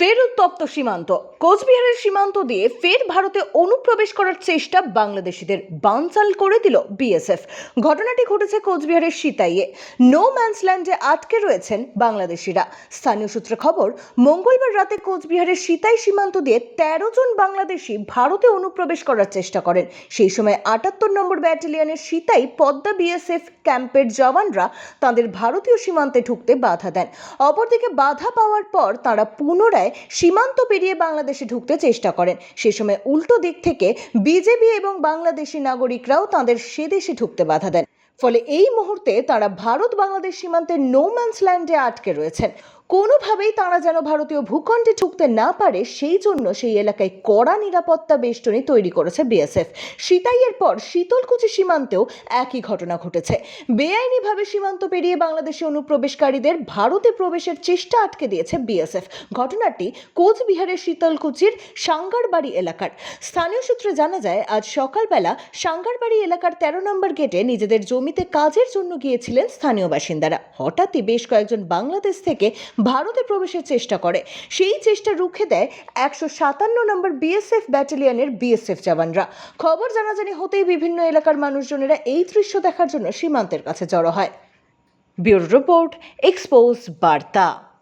ফের উত্তপ্ত সীমান্ত, কোচবিহারের সীমান্ত দিয়ে ফের ভারতে অনুপ্রবেশ করার চেষ্টা বাংলাদেশিদের বানচাল করে দিল বিএসএফ। ঘটনাটি ঘটেছে কোচবিহারের সিতাইয়ে। নো ম্যান্সল্যান্ডে আটকে রয়েছেন বাংলাদেশিরা। স্থানীয় সূত্রে খবর, মঙ্গলবার রাতে কোচবিহারের সিতাই সীমান্ত দিয়ে তেরো জন বাংলাদেশি ভারতে অনুপ্রবেশ করার চেষ্টা করেন। সেই সময় আটাত্তর নম্বর ব্যাটালিয়নের সিতাই পদ্মা বিএসএফ ক্যাম্পের জওয়ানরা তাদের ভারতীয় সীমান্তে ঢুকতে বাধা দেন। অপরদিকে বাধা পাওয়ার পর তারা পুনরায় সীমান্ত পেরিয়ে বাংলাদেশে ঢুকতে চেষ্টা করেন। সে সময় উল্টো দিক থেকে বিজেপি এবং বাংলাদেশি নাগরিকরাও তাদের সে দেশে ঢুকতে বাধা দেন। ফলে এই মুহূর্তে তারা ভারত বাংলাদেশ সীমান্তের নো ম্যানস ল্যান্ডে আটকে রয়েছেন। কোনোভাবেই তারা যেন ভারতীয় ভূখণ্ডে ঢুকতে না পারে, সেই জন্য সেই এলাকায় কড়া নিরাপত্তা বেষ্টনী তৈরি করেছে বিএসএফ। সিতাইয়ের পর শীতলকুচি সীমান্তেও একই ঘটনা ঘটেছে। বেআইনিভাবে সীমান্ত পেরিয়ে বাংলাদেশে অনুপ্রবেশকারীদের ভারতে প্রবেশের চেষ্টা আটকে দিয়েছে বিএসএফ। ঘটনাটি কোচবিহারের শীতলকুচির সাঙ্গারবাড়ি এলাকার। স্থানীয় সূত্রে জানা যায়, আজ সকালবেলা সাঙ্গারবাড়ি এলাকার তেরো নম্বর গেটে নিজেদের জমিতে কাজের জন্য গিয়েছিলেন স্থানীয় বাসিন্দারা। হঠাৎই বেশ কয়েকজন বাংলাদেশ থেকে ভারতে প্রবেশের চেষ্টা করে। সেই চেষ্টা রুখে দেয় একশো সাতান্ন নম্বর বিএসএফ ব্যাটালিয়নের বিএসএফ জওয়ানরা। খবর জানাজানি হতেই বিভিন্ন এলাকার মানুষজনেরা এই দৃশ্য দেখার জন্য সীমান্তের কাছে জড়ো হয়। ব্যুরো রিপোর্ট এক্সপোজ বার্তা।